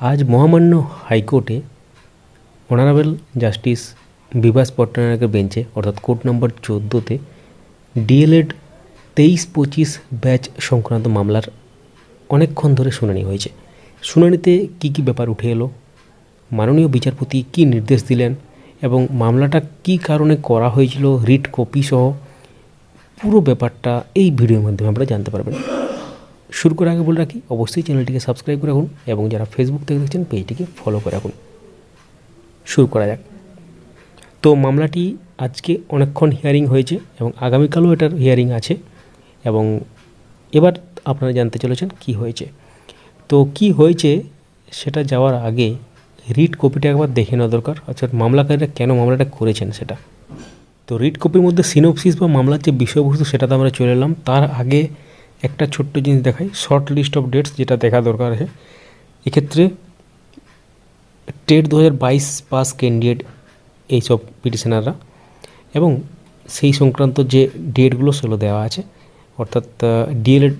আজ মহামান্য হাইকোর্টে অনারেবল জাস্টিস বিভাস পট্টনায়কের বেঞ্চে, অর্থাৎ কোর্ট নম্বর চোদ্দোতে, ডিএলএড তেইশ পঁচিশ ব্যাচ সংক্রান্ত মামলার অনেকক্ষণ ধরে শুনানি হয়েছে। শুনানিতে কী কী ব্যাপার উঠে এলো? মাননীয় বিচারপতি কী নির্দেশ দিলেন? এবং মামলাটা কী কারণে করা হয়েছিল? রিট কপি সহ পুরো ব্যাপারটা এই ভিডিওর মাধ্যমে আমরা জানতে পারবেন। শুরু করার আগে বলে রাখি, অবশ্যই চ্যানেলটিকে সাবস্ক্রাইব করে রাখুন এবং যারা ফেসবুক থেকে দেখছেন পেজটিকে ফলো করে রাখুন। শুরু করা যাক। তো মামলাটি আজকে অনেকক্ষণ হিয়ারিং হয়েছে এবং আগামীকালও এটার হিয়ারিং আছে এবং এবার আপনারা জানতে চলেছেন কি হয়েছে। তো কি হয়েছে সেটা যাওয়ার আগে রিট কপিটা একবার দেখে নেওয়া দরকার, অর্থাৎ মামলাকারীরা কেন মামলাটা করেছেন সেটা। তো রিট কপির মধ্যে সিনোপসিস বা মামলার যে বিষয়বস্তু সেটাতে আমরা চলে এলাম, তার আগে একটা ছোট্ট জিনিস দেখাই শর্ট লিস্ট অফ ডেটস যেটা দেখা দরকার আছে। এক্ষেত্রে টেট দু হাজার বাইশ পাস ক্যান্ডিডেট এইসব পিটিশনাররা এবং সেই সংক্রান্ত যে ডেটগুলো সেগুলো দেওয়া আছে, অর্থাৎ ডিএলএড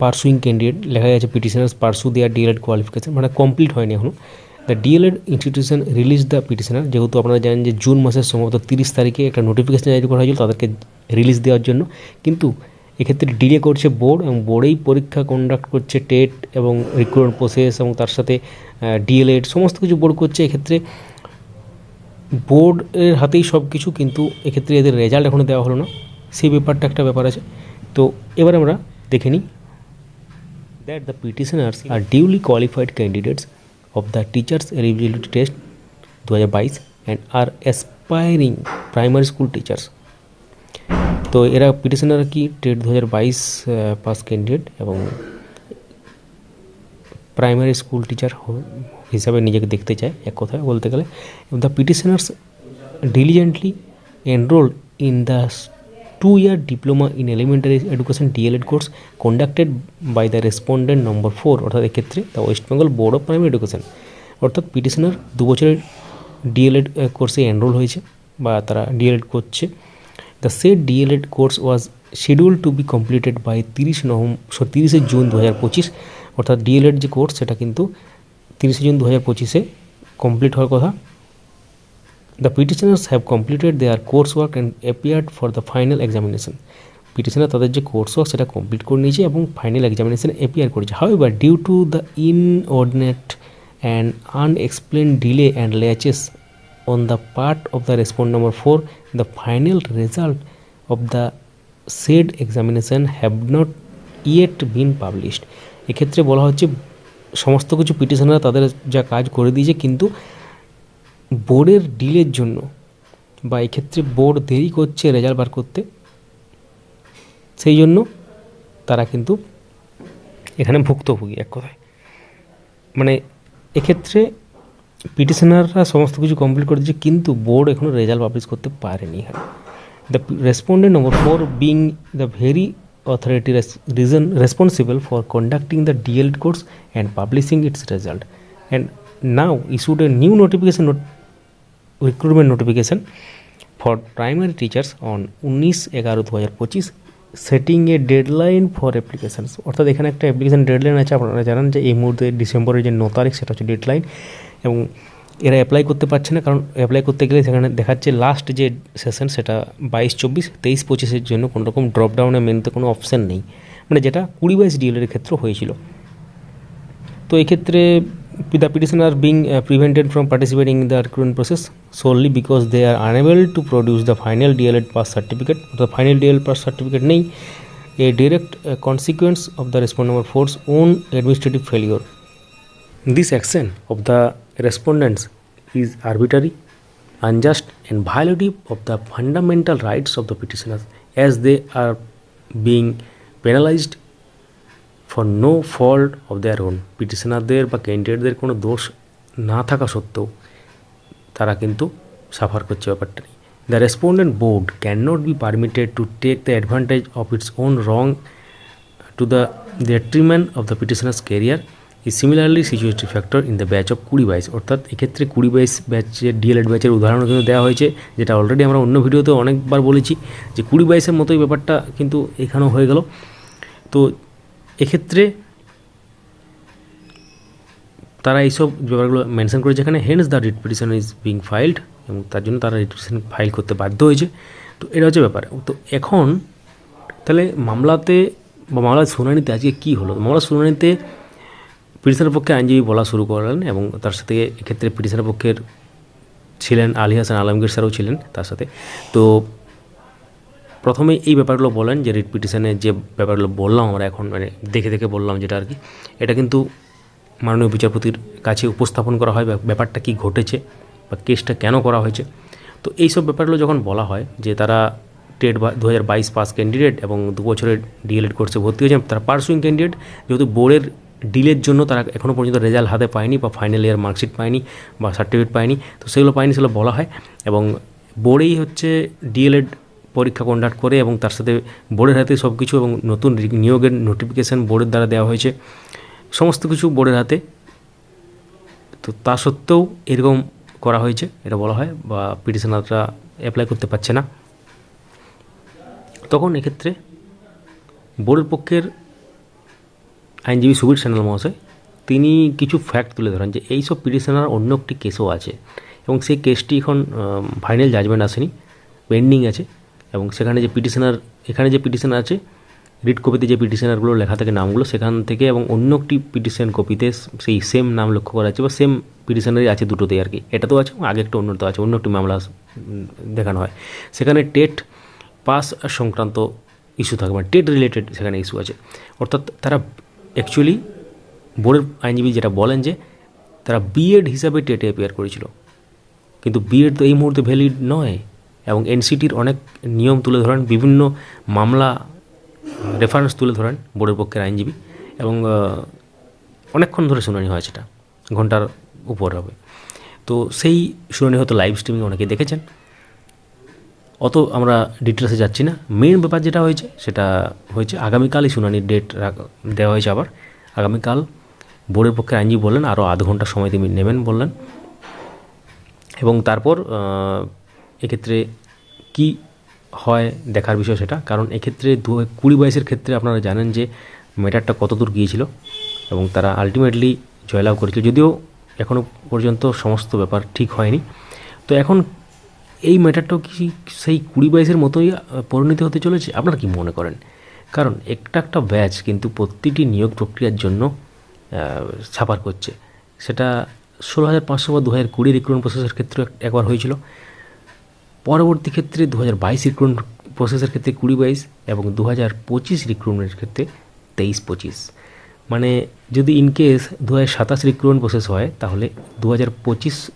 পার্সুইং ক্যান্ডিডেট লেখা আছে petitioners pursue their D El Ed qualification মানে কমপ্লিট হয়নি এখনও the D El Ed institution release the petitioner যেহেতু আপনারা জানেন যে জুন মাসের সম্ভবত তিরিশ তারিখে একটা নোটিফিকেশন জারি করা হয়েছিল তাদেরকে রিলিজ দেওয়ার জন্য। কিন্তু এক্ষেত্রে ডিলে করছে বোর্ড এবং বোর্ডেই পরীক্ষা কন্ডাক্ট করছে টেট এবং রিক্রুটমেন্ট প্রসেস এবং তার সাথে ডিএলএড সমস্ত কিছু বোর্ড করছে। এক্ষেত্রে বোর্ডের হাতেই সব কিছু, কিন্তু এক্ষেত্রে এদের রেজাল্ট এখনও দেওয়া হলো না। সেই ব্যাপারটা একটা ব্যাপার আছে। তো এবার আমরা দেখে নিই that the petitioners are duly qualified candidates of the teachers eligibility test দু হাজার বাইশ and are aspiring primary school teachers তো এরা পিটিশনার কি, টেট দু হাজার বাইশ পাস ক্যান্ডিডেট এবং প্রাইমারি স্কুল টিচার হিসাবে নিজেকে দেখতে চায়, এক কথায় বলতে গেলে। The petitioners diligently enrol in the two year diploma in elementary education D El Ed course conducted by the respondent number four অর্থাৎ এক্ষেত্রে the West Bengal board of primary education অর্থাৎ পিটিশনার দু বছরের ডিএলএড কোর্সে enrol হয়েছে বা তারা D.El.Ed করছে। The set D El Ed course was schedule to be completed by তিরিশ নভেম্বর তিরিশে জুন দু হাজার পঁচিশ। অর্থাৎ ডিএলএড যে কোর্স সেটা কিন্তু তিরিশে জুন দু হাজার পঁচিশে কমপ্লিট হওয়ার কথা। The petitioners have completed their course work and appeared for the final examination petitioner তাদের যে কোর্স ওয়ার্ক সেটা কমপ্লিট করে নিয়েছে এবং ফাইনাল এক্সামিনেশন অ্যাপিয়ার করেছে। হাউ এবার due to the inordinate and unexplained delay and laches on the part of the respond number 4 the final result of the said examination have not yet been published. এক্ষেত্রে বলা হচ্ছে সমস্ত কিছু পিটিশনাররা তাদের যা কাজ করে দিয়েছে, কিন্তু বোর্ডের ডিলের জন্য বা এক্ষেত্রে বোর্ড দেরি করছে রেজাল্ট বার করতে, সেই জন্য তারা কিন্তু এখানে ভুক্তভোগী এক কথায়। মানে এক্ষেত্রে পিটিশনাররা সমস্ত কিছু কমপ্লিট করে দিচ্ছে কিন্তু বোর্ড এখনও রেজাল্ট পাবলিশ করতে পারেনি এখানে। The respondent number four being the very authority reason responsible for conducting the D El Ed course and publishing its result and now issued a new notification recruitment notification for primary teachers on উনিশ এগারো দু হাজার পঁচিশ setting a deadline for applications অর্থাৎ এখানে একটা application deadline আছে, আপনারা জানেন যে এই মুহূর্তে ডিসেম্বরের যে ন তারিখ, সেটা হচ্ছে ডেডলাইন এবং এরা অ্যাপ্লাই করতে পারছে না, কারণ অ্যাপ্লাই করতে গেলে সেখানে দেখাচ্ছে লাস্ট যে সেশন সেটা বাইশ, চব্বিশ, তেইশ, পঁচিশের জন্য কোনো রকম ড্রপ ডাউনে মেনতে কোনো অপশান নেই। মানে যেটা কুড়ি বাইশ ডিএলের ক্ষেত্রে হয়েছিল। তো এক্ষেত্রে the petitioners being uh, prevented from participating in the recruitment process solely because they are unable to produce the final DLED pass certificate. The final DLED pass certificate nahi a direct uh, consequence of the respondent number own administrative failure. This action of the respondents is arbitrary, unjust and violative of the fundamental rights of the petitioners as they are being penalized for no fault of their own পিটিশনারদের বা ক্যান্ডিডেটদের কোনো দোষ না থাকা সত্ত্বেও তারা কিন্তু suffer করছে ব্যাপারটা নেই the respondent board can not be permitted to take the advantage of its own wrong to the detriment of the petitioners career is similarly situated factor in the batch of কুড়ি বাইশ। অর্থাৎ এক্ষেত্রে কুড়ি বাইশ ব্যাচের ডিএলএড ব্যাচের উদাহরণ কিন্তু দেওয়া হয়েছে, যেটা অলরেডি আমরা অন্য ভিডিওতে অনেকবার বলেছি যে কুড়ি বাইশের মতোই ব্যাপারটা কিন্তু এখানেও হয়ে গেল। তো এক্ষেত্রে তারা এইসব ব্যাপারগুলো মেনশন করেছে এখানে hence the writ petition is being filed এবং তার জন্য তারা রিট পিটিশন ফাইল করতে বাধ্য হয়েছে। তো এটা হচ্ছে ব্যাপার। তো এখন তাহলে মামলাতে বা মামলার শুনানিতে আজকে কী হলো? মামলার শুনানিতে পিটিশনের পক্ষে আইনজীবী বলা শুরু করলেন এবং তার সাথে এক্ষেত্রে পিটিশনের পক্ষের ছিলেন আলী হাসান আলমগীর স্যারও ছিলেন তার সাথে। তো প্রথমে এই ব্যাপারগুলো বলেন যে রিট পিটিশনে যে ব্যাপারগুলো বললাম আমরা এখন মানে দেখে দেখে বললাম যেটা আর কি, এটা কিন্তু মাননীয় বিচারপতির কাছে উপস্থাপন করা হয় ব্যাপ- ব্যাপারটা কী ঘটেছে বা কেসটা কেন করা হয়েছে। তো এইসব ব্যাপারগুলো যখন বলা হয় যে তারা টেট বা দু হাজার বাইশ পাস ক্যান্ডিডেট এবং দু বছরের ডিএলএড কোর্সে ভর্তি হয়েছেন, তারা পার্সুইং ক্যান্ডিডেট, যেহেতু বোর্ডের ডিলের জন্য তারা এখনও পর্যন্ত রেজাল্ট হাতে পায়নি বা ফাইনাল ইয়ার মার্কশিট পায়নি বা সার্টিফিকেট পায়নি, তো সেগুলো পায়নি সেগুলো বলা হয়। এবং বোর্ডেই হচ্ছে ডিএলএড পরীক্ষা কন্ডাক্ট করে এবং তার সাথে বোর্ডের হাতে সব কিছু এবং নতুন নিয়োগের নোটিফিকেশান বোর্ডের দ্বারা দেওয়া হয়েছে। সমস্ত কিছু বোর্ডের হাতে। তো তা সত্ত্বেও এরকম করা হয়েছে, এটা বলা হয়, বা পিটিশনাররা অ্যাপ্লাই করতে পারছে না। তখন এক্ষেত্রে বোর্ডের পক্ষের আইনজীবী সুবীর সান্যাল মহাশয়, তিনি কিছু ফ্যাক্ট তুলে ধরেন যে এইসব পিটিশনার অন্য একটি কেসও আছে এবং সেই কেসটি এখন ফাইনাল জাজমেন্ট আসেনি পেন্ডিং আছে। এবং সেখানে যে পিটিশনার, এখানে যে পিটিশনার আছে রিড কপিতে যে পিটিশনারগুলো লেখা থাকে নামগুলো, সেখান থেকে এবং অন্য একটি পিটিশন কপিতে সেই সেম নাম লক্ষ্য করা আছে বা সেম পিটিশনারই আছে দুটোতেই আর কি। এটাতেও আছে এবং আগে একটা অন্যটা আছে, অন্য একটি মামলা দেখানো হয়। সেখানে টেট পাস সংক্রান্ত ইস্যু থাকে মানে টেট রিলেটেড সেখানে ইস্যু আছে। অর্থাৎ তারা অ্যাকচুয়ালি বোর্ডের আইনজীবী যেটা বলেন যে, তারা বিএড হিসাবে টেটে অ্যাপিয়ার করেছিল। কিন্তু বিএড তো এই মুহূর্তে ভ্যালিড নয়। এবং এনসিটির অনেক নিয়ম তুলে ধরেন, বিভিন্ন মামলা রেফারেন্স তুলে ধরেন বোর্ডের পক্ষের আইনজীবী এবং অনেকক্ষণ ধরে শুনানি হয় সেটা, ঘণ্টার উপর হবে। তো সেই শুনানি হয়তো লাইভ স্ট্রিমিং অনেকে দেখেছেন। অত আমরা ডিটেলসে যাচ্ছি না। মেন ব্যাপার যেটা হয়েছে, সেটা হয়েছে আগামীকালই শুনানির ডেট দেওয়া হয়েছে আবার। আগামীকাল বোর্ডের পক্ষে আইনজীবী বললেন, আরও আধ ঘণ্টা সময় তিনি নেবেন বললেন। এবং তারপর এক্ষেত্রে কি হয় দেখার বিষয় সেটা? কারণ এক্ষেত্রে দু কুড়ি বাইশের ক্ষেত্রে আপনারা জানেন যে ম্যাটারটা কত দূর গিয়েছিল এবং তারা আলটিমেটলি জয়লাভ করেছিল। যদিও এখনও পর্যন্ত সমস্ত ব্যাপার ঠিক হয়নি। তো এখন এই ম্যাটারটাও কি সেই কুড়ি বাইশের মতোই পরিণত হতে চলেছে? আপনারা কি মনে করেন? কারণ একটা একটা ব্যাচ কিন্তু প্রতিটি নিয়োগ প্রক্রিয়ার জন্য ছাপার করছে। সেটা ষোলো হাজার পাঁচশো বা দু হাজার কুড়ি রিক্রুটমেন্ট প্রসেসের ক্ষেত্রে একবার হয়েছিল। পরবর্তী ক্ষেত্রে দু হাজার বাইশ রিক্রুটমেন্ট প্রসেসের ক্ষেত্রে কুড়ি বাইশ এবং দু হাজার পঁচিশ রিক্রুটমেন্টের ক্ষেত্রে তেইশ পঁচিশ। মানে যদি ইনকেস দু হাজার সাতাশ রিক্রুটমেন্ট প্রসেস হয়, তাহলে দু হাজার পঁচিশ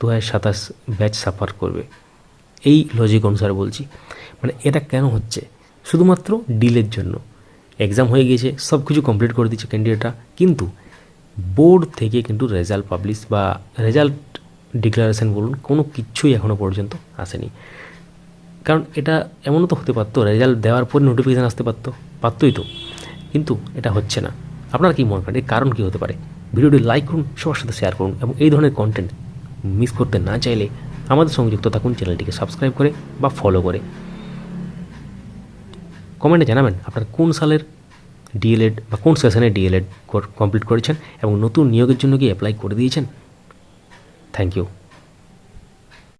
দু হাজার সাতাশ ব্যাচ সাফার করবে। এই লজিক অনুসারে বলছি। মানে এটা কেন হচ্ছে? শুধুমাত্র ডিলের জন্য। এক্সাম হয়ে গিয়েছে সব কিছু কমপ্লিট করে দিচ্ছে ক্যান্ডিডেটরা কিন্তু বোর্ড থেকে কিন্তু রেজাল্ট পাবলিশ বা রেজাল্ট ডিক্লারেশন বলুন, কোনো কিচ্ছুই এখনও পর্যন্ত আসেনি। কারণ এটা এমনও তো হতে পারতো রেজাল্ট দেওয়ার পর নোটিফিকেশান আসতে পারতো, পারতোই তো। কিন্তু এটা হচ্ছে না। আপনার কি মনে করেন, এর কারণ কী হতে পারে? ভিডিওটি লাইক করুন, সবার সাথে শেয়ার করুন এবং এই ধরনের কন্টেন্ট মিস করতে না চাইলে আমাদের সংযুক্ত থাকুন, চ্যানেলটিকে সাবস্ক্রাইব করে বা ফলো করে। কমেন্টে জানাবেন আপনার কোন সালের ডিএলএড বা কোন সেশনে ডিএলএড কমপ্লিট করেছেন এবং নতুন নিয়োগের জন্য কি অ্যাপ্লাই করে দিয়েছেন? Thank you.